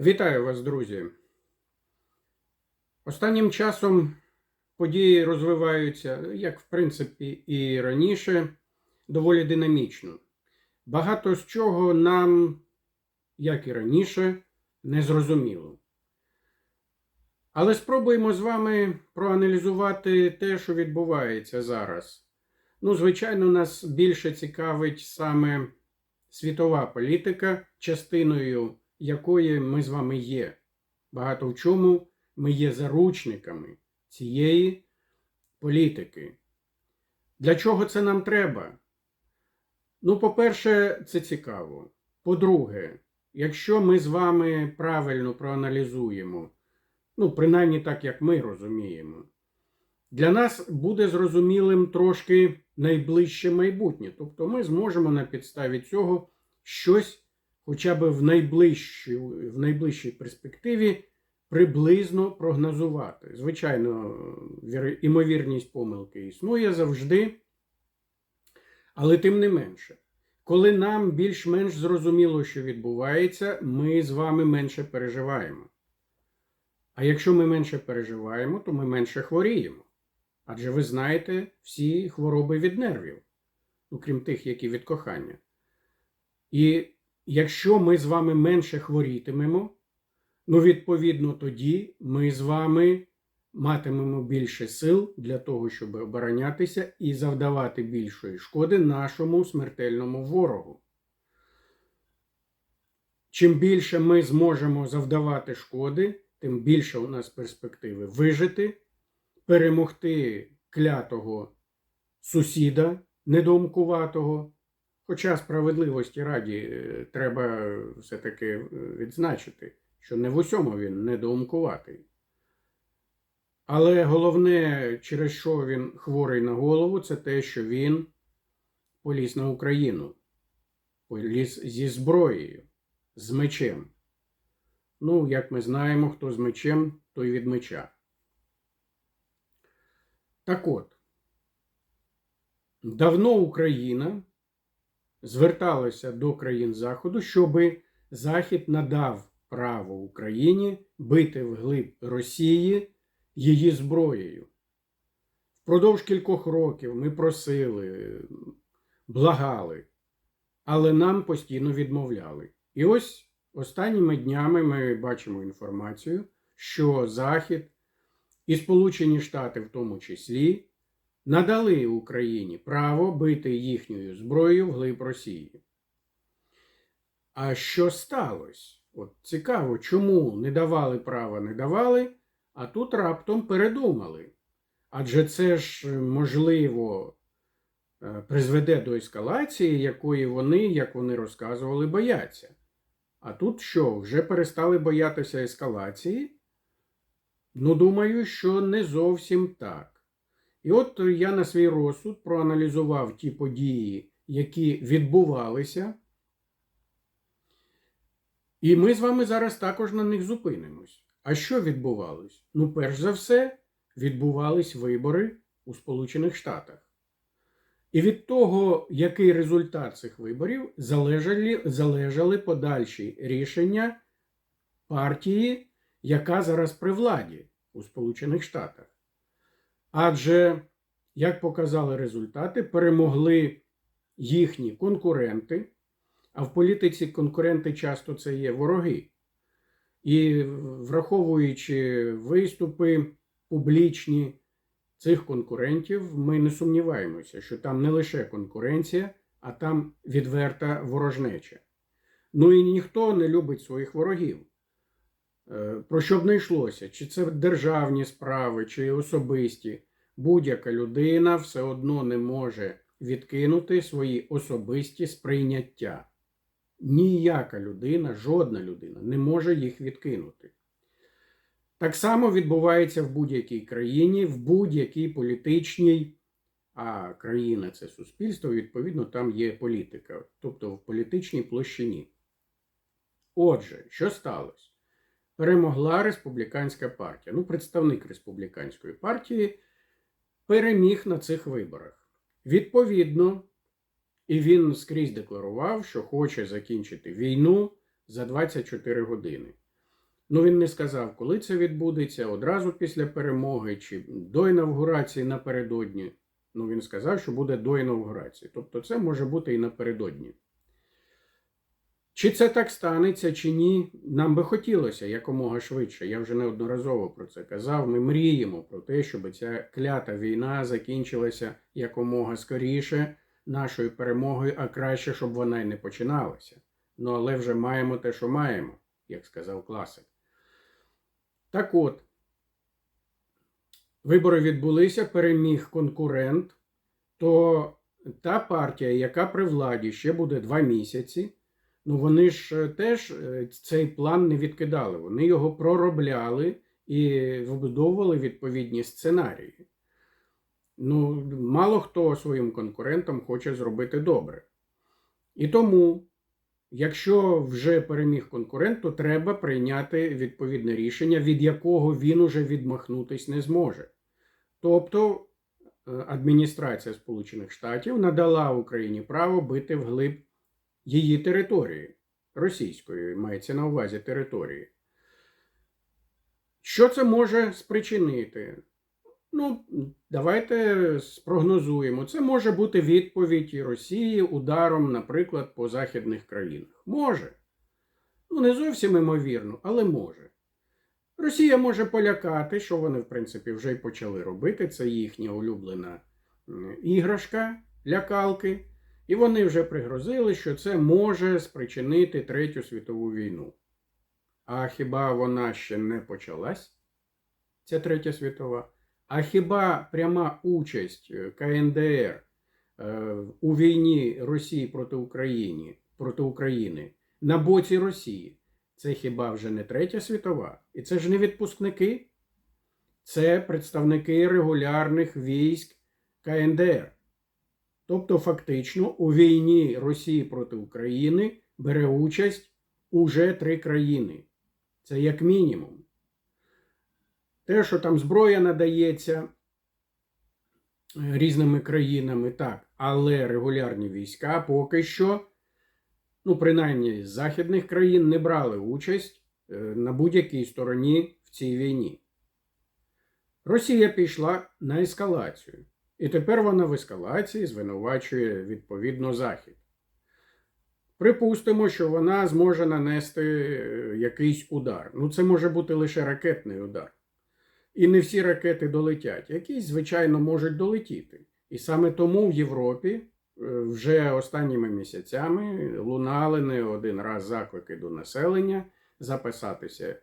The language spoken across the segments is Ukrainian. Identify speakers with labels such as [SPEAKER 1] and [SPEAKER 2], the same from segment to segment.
[SPEAKER 1] Вітаю вас, друзі. Останнім часом події розвиваються, як в принципі і раніше, доволі динамічно. Багато з чого нам, як і раніше, не зрозуміло. Але спробуємо з вами проаналізувати те, що відбувається зараз. Ну, звичайно, нас більше цікавить саме світова політика, частиною якої ми з вами є. Багато в чому ми є заручниками цієї політики. Для чого це нам треба? Ну, по-перше, це цікаво. По-друге, якщо ми з вами правильно проаналізуємо, ну, принаймні так, як ми розуміємо, для нас буде зрозумілим трошки найближче майбутнє. Тобто ми зможемо на підставі цього щось хоча б в найближчій, в найближчій перспективі приблизно прогнозувати. Звичайно, імовірність помилки існує завжди, але тим не менше. Коли нам більш-менш зрозуміло, що відбувається, ми з вами менше переживаємо. А якщо ми менше переживаємо, то ми менше хворіємо. Адже ви знаєте всі хвороби від нервів, ну, крім тих, які від кохання. І якщо ми з вами менше хворітимемо, ну, відповідно, тоді ми з вами матимемо більше сил для того, щоб оборонятися і завдавати більшої шкоди нашому смертельному ворогу. Чим більше ми зможемо завдавати шкоди, тим більше у нас перспективи вижити, перемогти клятого сусіда недоумкуватого. Хоча справедливості раді е, треба все-таки е, відзначити, що не в усьому він недоумкуватий. Але головне, через що він хворий на голову, це те, що він поліз на Україну, поліз зі зброєю, з мечем. Ну, як ми знаємо, хто з мечем, той від меча. Так от, давно Україна зверталася до країн Заходу, щоб Захід надав право Україні бити вглиб Росії її зброєю. Впродовж кількох років ми просили, благали, але нам постійно відмовляли. І ось останніми днями ми бачимо інформацію, що Захід і Сполучені Штати в тому числі надали Україні право бити їхньою зброєю вглиб Росії. А що сталося? От цікаво, чому не давали права, не давали, а тут раптом передумали. Адже це ж, можливо, е, призведе до ескалації, якої вони, як вони розказували, бояться. А тут що, вже перестали боятися ескалації? Ну, думаю, що не зовсім так. І от я на свій розсуд проаналізував ті події, які відбувалися. І ми з вами зараз також на них зупинимось. А що відбувалось? Ну, перш за все, відбувались вибори у Сполучених Штатах. І від того, який результат цих виборів, залежали, залежали подальші рішення партії, яка зараз при владі у Сполучених Штатах. Адже, як показали результати, перемогли їхні конкуренти, а в політиці конкуренти часто це є вороги. І враховуючи виступи публічні цих конкурентів, ми не сумніваємося, що там не лише конкуренція, а там відверта ворожнеча. Ну і ніхто не любить своїх ворогів. Е, Про що б не йшлося, чи це державні справи, чи особисті, будь-яка людина все одно не може відкинути свої особисті сприйняття. Ніяка людина, жодна людина не може їх відкинути. Так само відбувається в будь-якій країні, в будь-якій політичній, а країна це суспільство, відповідно, там є політика, тобто в політичній площині. Отже, що сталося? Перемогла республіканська партія. Ну, представник республіканської партії переміг на цих виборах. Відповідно, і він скрізь декларував, що хоче закінчити війну за 24 години. Ну, він не сказав, коли це відбудеться, одразу після перемоги чи до інавгурації напередодні. Ну, він сказав, що буде до інавгурації. Тобто це може бути і напередодні. Чи це так станеться, чи ні, нам би хотілося якомога швидше. Я вже неодноразово про це казав. Ми мріємо про те, щоб ця клята війна закінчилася якомога скоріше нашою перемогою, а краще, щоб вона й не починалася. Ну, але вже маємо те, що маємо, як сказав класик. Так от, вибори відбулися, переміг конкурент, то та партія, яка при владі ще буде два місяці, ну вони ж е, теж е, цей план не відкидали. Вони його проробляли і вибудовували відповідні сценарії. Ну, мало хто своїм конкурентам хоче зробити добре. І тому, якщо вже переміг конкурент, то треба прийняти відповідне рішення, від якого він уже відмахнутись не зможе. Тобто е, адміністрація Сполучених Штатів надала Україні право бити вглиб її території, російської, мається на увазі території. Що це може спричинити? Ну, давайте спрогнозуємо. Це може бути відповідь Росії ударом, наприклад, по західних країнах. Може. Ну, не зовсім імовірно, але може. Росія може полякати, що вони, в принципі, вже й почали робити. Це їхня улюблена іграшка, лякалки. І вони вже пригрозили, що це може спричинити Третю світову війну. А хіба вона ще не почалась? Ця Третя світова? А хіба пряма участь е, КНДР е, у війні Росії проти України, проти України на боці Росії? Це хіба вже не Третя світова? І це ж не відпускники? Це представники регулярних військ КНДР. Тобто, фактично, у війні Росії проти України бере участь уже три країни. Це як мінімум. Те, що там зброя надається е, різними країнами, так, але регулярні війська поки що, ну, принаймні з західних країн, не брали участь е, на будь-якій стороні в цій війні. Росія пішла на ескалацію. І тепер вона в ескалації звинувачує відповідно Захід. Припустимо, що вона зможе нанести е, якийсь удар. Ну, це може бути лише ракетний удар. І не всі ракети долетять. Якісь, звичайно, можуть долетіти. І саме тому в Європі е, вже останніми місяцями лунали не один раз заклики до населення запасатися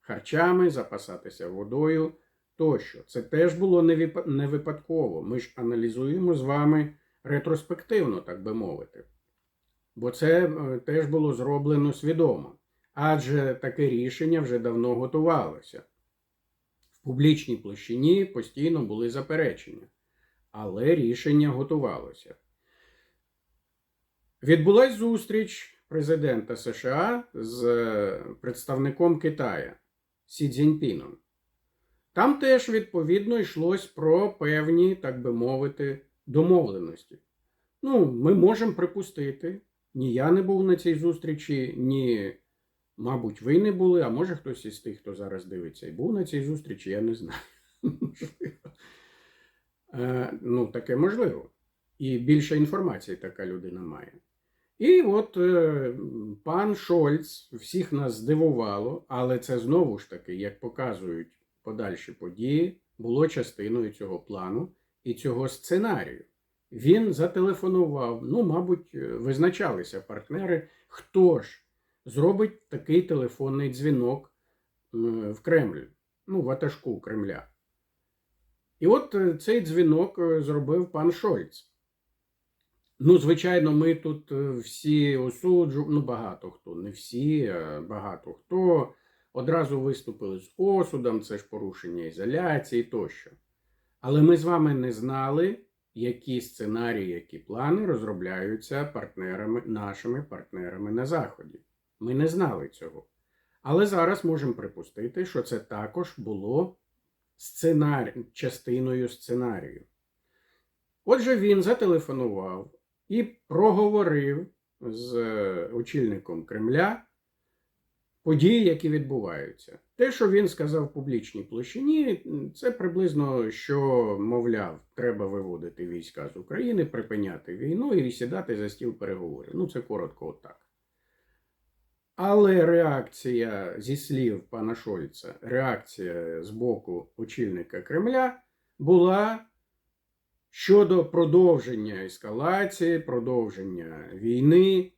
[SPEAKER 1] харчами, запасатися водою тощо. Це теж було не випадково. Ми ж аналізуємо з вами ретроспективно, так би мовити. Бо це е, теж було зроблено свідомо. Адже таке рішення вже давно готувалося. В публічній площині постійно були заперечення, але рішення готувалося. Відбулась зустріч президента США з е, представником Китая Сі Цзіньпіном. Там теж відповідно йшлось про певні, так би мовити, домовленості. Ну, ми можемо припустити, ні я не був на цій зустрічі, ні, мабуть, ви не були, а може хтось із тих, хто зараз дивиться, і був на цій зустрічі, я не знаю. Е, ну, таке можливо. І більше інформації така людина має. І от е, пан Шольц всіх нас здивувало, але це знову ж таки, як показують подальші події, було частиною цього плану і цього сценарію. Він зателефонував, ну, мабуть, е, визначалися партнери, хто ж зробить такий телефонний дзвінок в Кремль, ну, в аташку Кремля. І от е, цей дзвінок е, зробив пан Шольц. Ну, звичайно, ми тут всі осуджуємо, ну, багато хто, не всі, а багато хто одразу виступили з осудом, це ж порушення ізоляції тощо. Але ми з вами не знали, які сценарії, які плани розробляються партнерами, нашими партнерами на Заході. Ми не знали цього. Але зараз можемо припустити, що це також було сценарі... частиною сценарію. Отже, він зателефонував і проговорив з е, очільником Кремля події, які відбуваються. Те, що він сказав в публічній площині, це приблизно що, мовляв, треба виводити війська з України, припиняти війну і сідати за стіл переговорів. Ну, це коротко отак. Але реакція зі слів пана Шольца, реакція з боку очільника Кремля була щодо продовження ескалації, продовження війни.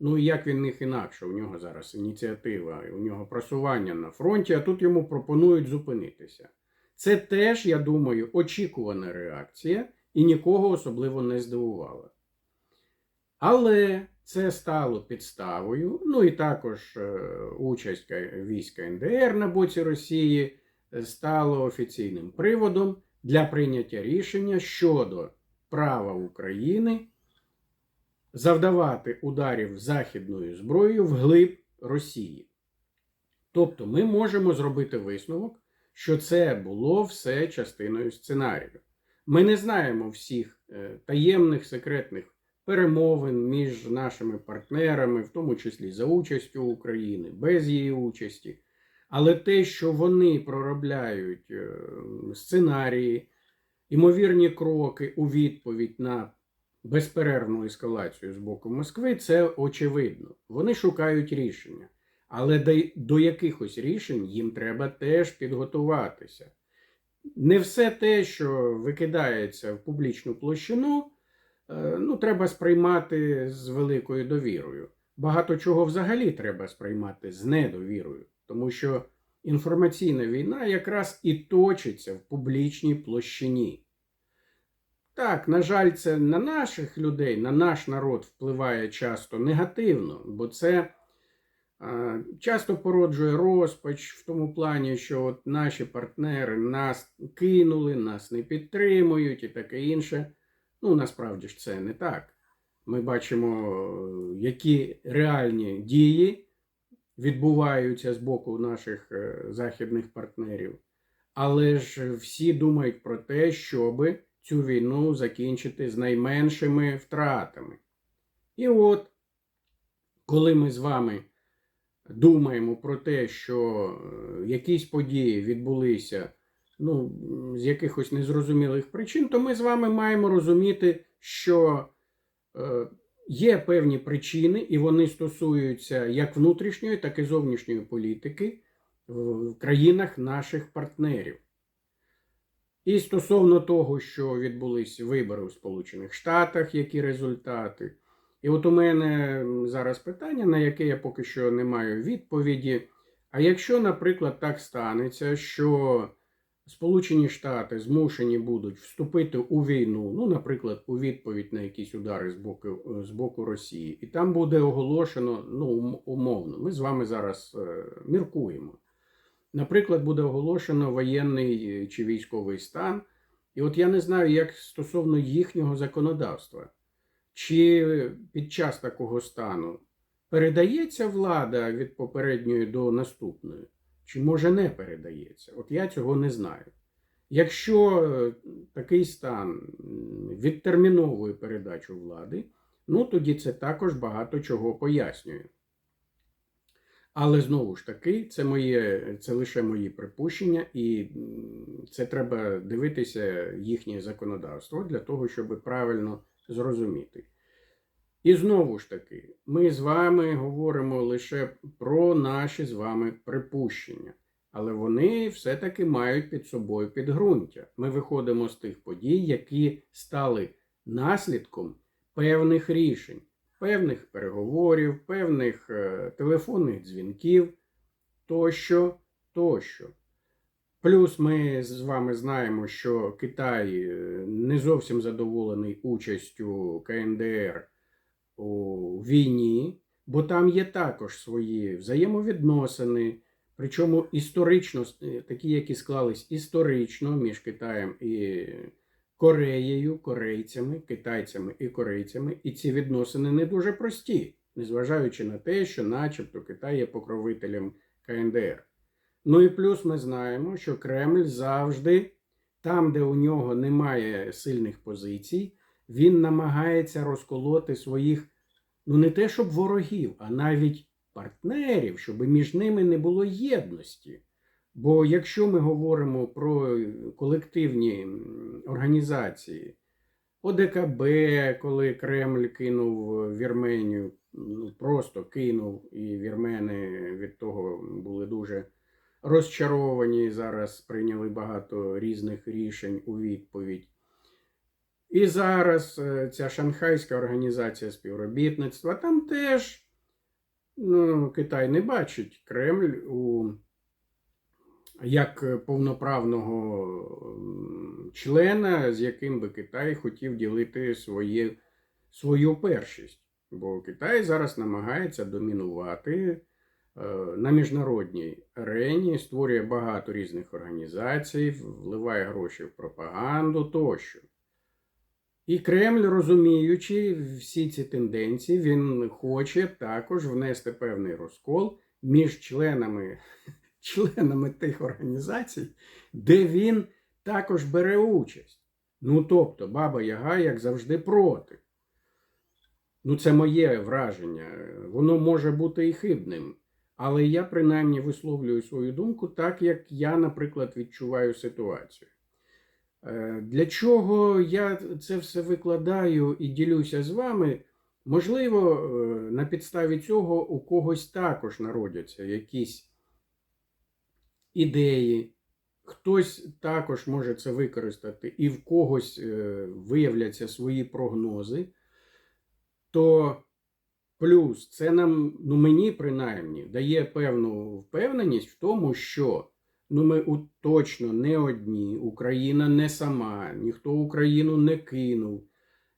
[SPEAKER 1] Ну, як він них інакше, у нього зараз ініціатива, у нього просування на фронті, а тут йому пропонують зупинитися. Це теж, я думаю, очікувана реакція і нікого особливо не здивувала. Але це стало підставою, ну і також е, участь війська НДР на боці Росії е, стало офіційним приводом для прийняття рішення щодо права України завдавати ударів західною зброєю вглиб Росії. Тобто ми можемо зробити висновок, що це було все частиною сценарію. Ми не знаємо всіх е, таємних секретних перемовин між нашими партнерами, в тому числі за участю України, без її участі. Але те, що вони проробляють е, сценарії, імовірні кроки у відповідь на безперервну ескалацію з боку Москви, це очевидно. Вони шукають рішення. Але до, якихось рішень їм треба теж підготуватися. Не все те, що викидається в публічну площину, е, ну, треба сприймати з великою довірою. Багато чого взагалі треба сприймати з недовірою, тому що інформаційна війна якраз і точиться в публічній площині. Так, на жаль, це на наших людей, на наш народ впливає часто негативно, бо це а, часто породжує розпач в тому плані, що от наші партнери нас кинули, нас не підтримують і таке інше. Ну, насправді ж це не так. Ми бачимо, е, які реальні дії відбуваються з боку наших е, західних партнерів. Але ж всі думають про те, щоби цю війну закінчити з найменшими втратами. І от, коли ми з вами думаємо про те, що е, якісь події відбулися ну, з якихось незрозумілих причин, то ми з вами маємо розуміти, що е, є певні причини, і вони стосуються як внутрішньої, так і зовнішньої політики в країнах наших партнерів. І стосовно того, що відбулись вибори у Сполучених Штатах, які результати. І от у мене зараз питання, на яке я поки що не маю відповіді. А якщо, наприклад, так станеться, що Сполучені Штати змушені будуть вступити у війну, ну, наприклад, у відповідь на якісь удари з боку, з боку Росії, і там буде оголошено, ну, умовно, ми з вами зараз е, міркуємо. Наприклад, буде оголошено воєнний е, чи військовий стан. І от я не знаю, як стосовно їхнього законодавства, чи під час такого стану передається влада від попередньої до наступної, чи може не передається? От я цього не знаю. Якщо е, такий стан відтерміновує передачу влади, ну тоді це також багато чого пояснює. Але знову ж таки, це моє, це лише мої припущення, і це треба дивитися їхнє законодавство для того, щоб правильно зрозуміти. І знову ж таки, ми з вами говоримо лише про наші з вами припущення, але вони все-таки мають під собою підґрунтя. Ми виходимо з тих подій, які стали наслідком певних рішень певних переговорів, певних е, телефонних дзвінків тощо, тощо. Плюс ми з вами знаємо, що Китай е, не зовсім задоволений участю КНДР у війні, бо там є також свої взаємовідносини, причому історично, е, такі, які склались історично між Китаєм і Кореєю, корейцями, китайцями і корейцями, і ці відносини не дуже прості, незважаючи на те, що, начебто, Китай є покровителем КНДР. Ну і плюс ми знаємо, що Кремль завжди, там, де у нього немає сильних позицій, він намагається розколоти своїх, ну не те, щоб ворогів, а навіть партнерів, щоб між ними не було єдності. Бо якщо ми говоримо про колективні організації, ОДКБ, коли Кремль кинув Вірменію, ну просто кинув, і вірмени від того були дуже розчаровані. Зараз прийняли багато різних рішень у відповідь. І зараз е, ця Шанхайська організація співробітництва там теж ну, Китай не бачить Кремль у як повноправного члена, з яким би Китай хотів ділити своє, свою першість. Бо Китай зараз намагається домінувати е, на міжнародній арені, створює багато різних організацій, вливає гроші в пропаганду тощо. І Кремль, розуміючи всі ці тенденції, він хоче також внести певний розкол між членами, членами тих організацій, де він також бере участь. Ну тобто, Баба Яга, як завжди, проти. Ну, це моє враження. Воно може бути і хибним. Але я принаймні висловлюю свою думку так, як я, наприклад, відчуваю ситуацію. Е, Для чого я це все викладаю і ділюся з вами? Можливо, е, на підставі цього у когось також народяться якісь ідеї, хтось також може це використати, і в когось е, виявляться свої прогнози. То плюс це нам, ну мені принаймні, дає певну впевненість в тому, що ну ми точно не одні, Україна не сама, ніхто Україну не кинув.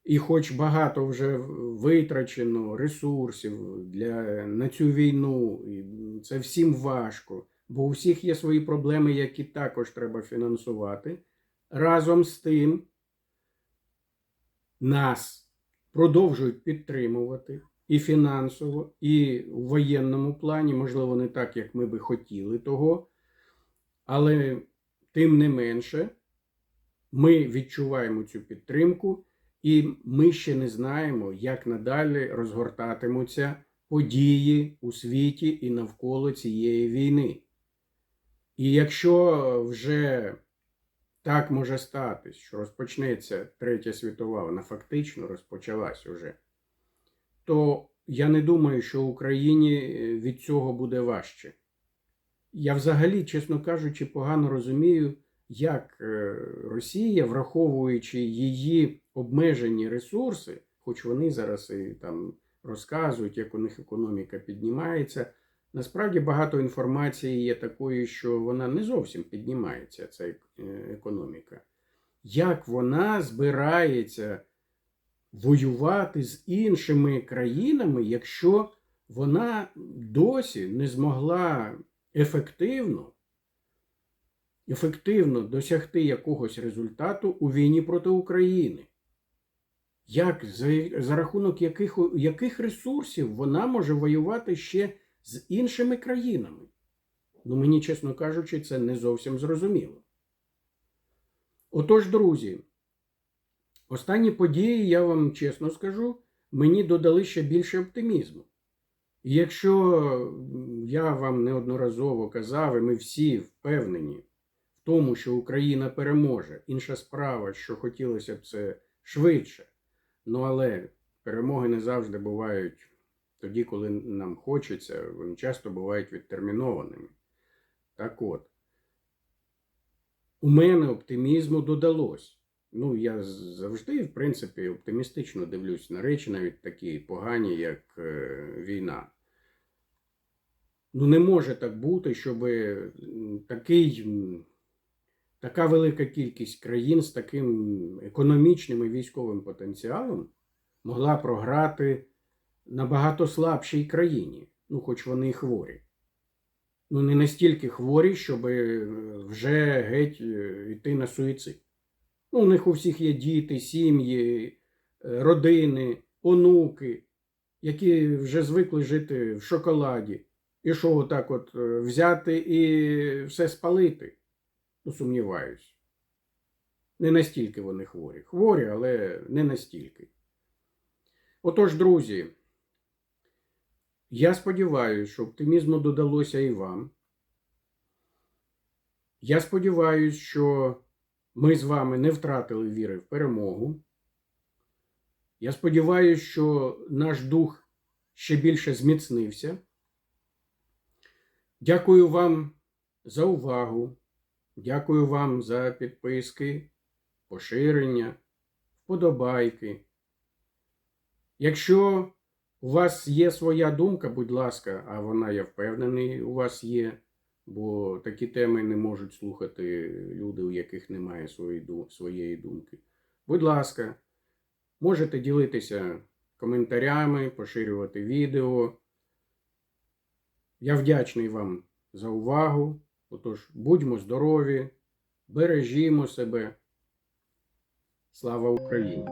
[SPEAKER 1] І хоч багато вже витрачено ресурсів для, на цю війну, і це всім важко, бо у всіх є свої проблеми, які також треба фінансувати. Разом з тим нас продовжують підтримувати і фінансово, і в воєнному плані, можливо, не так, як ми би хотіли того. Але тим не менше, ми відчуваємо цю підтримку, і ми ще не знаємо, як надалі розгортатимуться події у світі і навколо цієї війни. І якщо вже так може статись, що розпочнеться Третя світова, вона фактично розпочалась уже, то я не думаю, що Україні е, від цього буде важче. Я взагалі, чесно кажучи, погано розумію, як е, Росія, враховуючи її обмежені ресурси, хоч вони зараз і там розказують, як у них економіка піднімається. Насправді багато інформації є такою, що вона не зовсім піднімається, ця е, економіка. Як вона збирається воювати з іншими країнами, якщо вона досі не змогла ефективно, ефективно досягти якогось результату у війні проти України? Як за, за рахунок яких, яких ресурсів вона може воювати ще з іншими країнами? Ну, мені, чесно кажучи, це не зовсім зрозуміло. Отож, друзі, останні події, я вам чесно скажу, мені додали ще більше оптимізму. І якщо я вам неодноразово казав, і ми всі впевнені в тому, що Україна переможе, інша справа, що хотілося б це швидше. Ну але перемоги не завжди бувають тоді, коли нам хочеться, вони часто бувають відтермінованими. Так от, у мене оптимізму додалось. Ну, я завжди, в принципі, оптимістично дивлюсь на речі, навіть такі погані, як е, війна. Ну, не може так бути, щоб такий, така велика кількість країн з таким економічним і військовим потенціалом могла програти набагато слабшій країні, ну, хоч вони і хворі. Ну, не настільки хворі, щоб е, вже геть е, йти на суїцид. Ну, у них у всіх є діти, сім'ї, е, родини, онуки, які вже звикли жити в шоколаді. І що отак от взяти і все спалити? Ну, сумніваюсь. Не настільки вони хворі. Хворі, але не настільки. Отож, друзі, Я сподіваюся, що оптимізму додалося і вам. Я сподіваюся, що ми з вами не втратили віри в перемогу. Я сподіваюся, що наш дух ще більше зміцнився. Дякую вам за увагу. Дякую вам за підписки, поширення, вподобайки. Якщо у вас є своя думка, будь ласка, а вона, я впевнений, у вас є, бо такі теми не можуть слухати люди, у яких немає своєї, думки. Будь ласка, можете ділитися коментарями, поширювати відео. Я вдячний вам за увагу. Отож, будьмо здорові, бережімо себе. Слава Україні!